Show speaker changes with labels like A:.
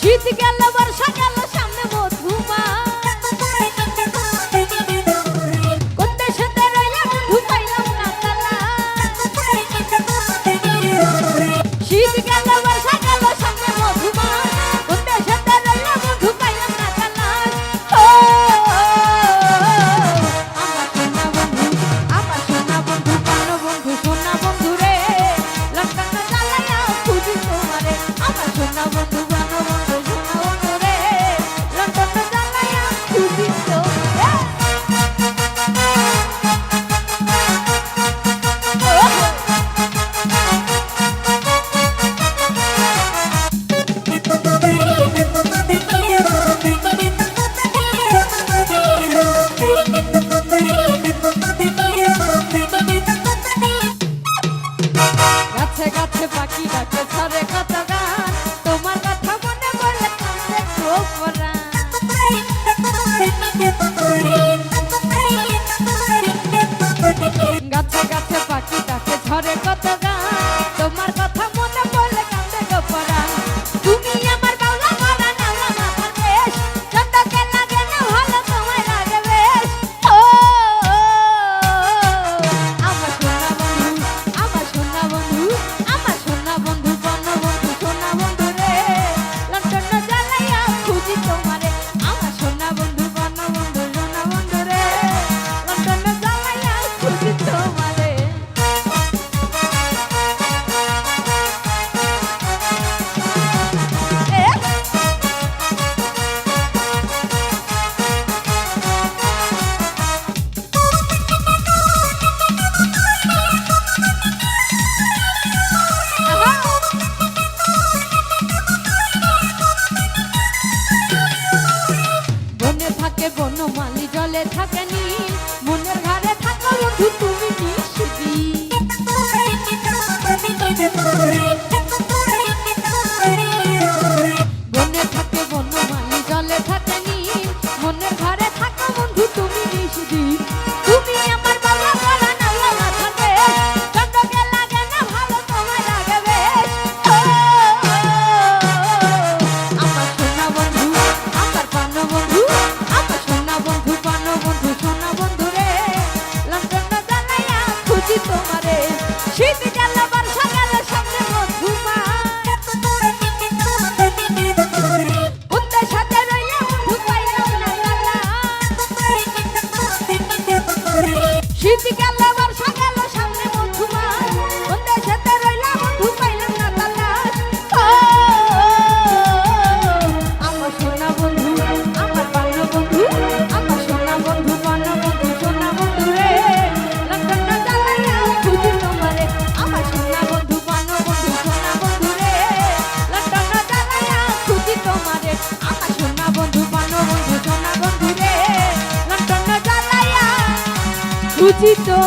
A: Tschüssi, Gerlinde! থাকে বনমালি জলে থাকে নীল। মনের ঘরে থাকো তুমি for my বুঝি তো